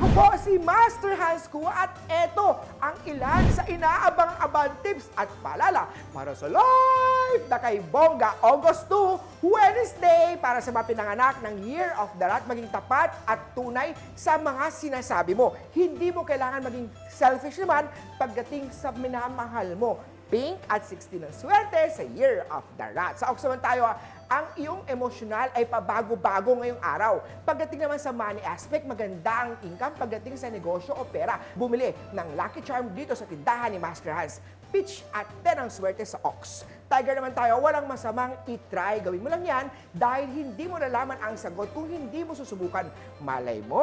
Ako po si Master Hans Kua at eto ang ilan sa inaabang-abang tips at paalala para sa live na kay Bongga August 2, Wednesday para sa mga pinanganak ng Year of the Rat maging tapat at tunay sa mga sinasabi mo. Hindi mo kailangan maging selfish naman pagdating sa minamahal mo. Pink at 16 ng swerte sa Year of the Rat. Sa Ox naman tayo, ah, ang iyong emosyonal ay pabago-bago ngayong araw. Pagdating naman sa money aspect, maganda ang income pagdating sa negosyo o pera. Bumili ng Lucky Charm dito sa tindahan ni Master Hans. Pitch at 10 ang swerte sa Ox. Tiger naman tayo, walang masamang itry. Gawin mo lang yan dahil hindi mo nalaman ang sagot kung hindi mo susubukan. Malay mo,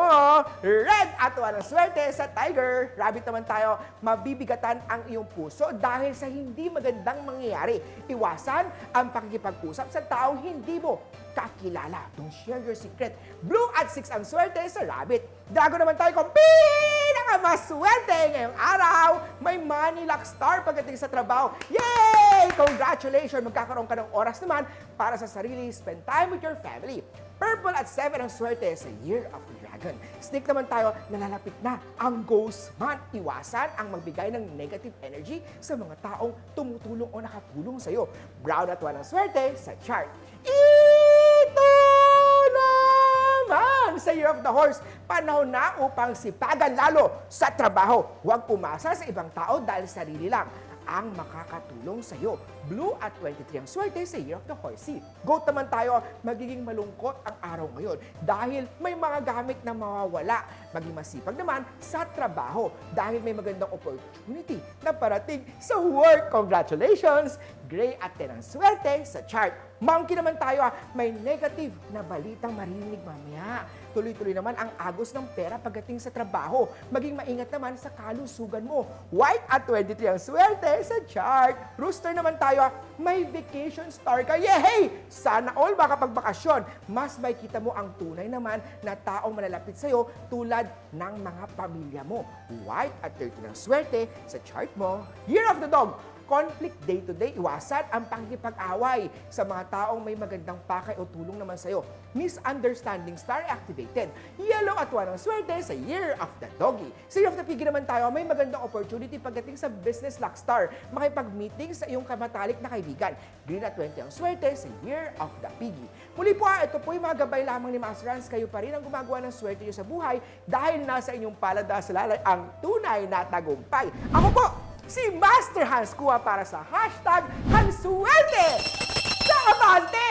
red at walang swerte sa Tiger. Rabbit naman tayo, mabibigatan ang iyong puso dahil sa hindi magandang mangyayari. Iwasan ang pakikipag-usap sa taong hindi mo kakilala. Don't share your secret. Blue at 6 ang swerte sa Rabbit. Drago naman tayo kung pinakamaswerte ngayong araw. May money luck star pagdating sa trabaho. Yay! Congratulations! Magkakaroon ka ng oras naman para sa sarili. Spend time with your family. Purple at 7 ang swerte sa Year of Dragon. Sneak naman tayo, nalalapit na ang Ghost Month. Iwasan ang magbigay ng negative energy sa mga taong tumutulong o nakatulong sa'yo. Brown at 1 ang swerte sa chart. Ito naman sa Year of the Horse. Panahon na upang sipagan lalo sa trabaho. Huwag pumasa sa ibang tao dahil sarili lang ang makakatulong sa iyo. Blue at 23 ang swerte sa Year of the Horsey. Goat naman tayo, magiging malungkot ang araw ngayon dahil may mga gamit na mawawala. Maging masipag naman sa trabaho dahil may magandang opportunity na parating sa work. Congratulations! Gray at 10 ang swerte sa chart. Monkey naman tayo, ah, may negative na balitang marinig mamaya. Tuloy-tuloy naman ang agos ng pera pagdating sa trabaho. Maging maingat naman sa kalusugan mo. White at 23 ang swerte sa chart. Rooster naman tayo, ah, may vacation star ka. Yehey! Sana all makapagbakasyon. Mas may kita mo ang tunay naman na taong malalapit sa'yo tulad ng mga pamilya mo. White at 13 ang swerte sa chart mo. Year of the Dog conflict day-to-day, iwasan ang pakikipag-away sa mga taong may magandang pakay o tulong naman sa'yo. Misunderstanding star activated. Yellow at one ang swerte sa Year of the Doggy. Sa Year of the Piggy naman tayo, may magandang opportunity pagdating sa business luck star. Makipag-meeting sa iyong kamatalik na kaibigan. Green at 20 ang swerte sa Year of the Piggy. Muli po, ah, ito po yung mga gabay lamang ni Master Hans. Kayo pa rin ang gumagawa ng swerte niyo sa buhay dahil nasa inyong paladasalalay ang tunay na tagumpay. Ako po, si Master Hans kuha para sa hashtag Hansuwerte sa Amante!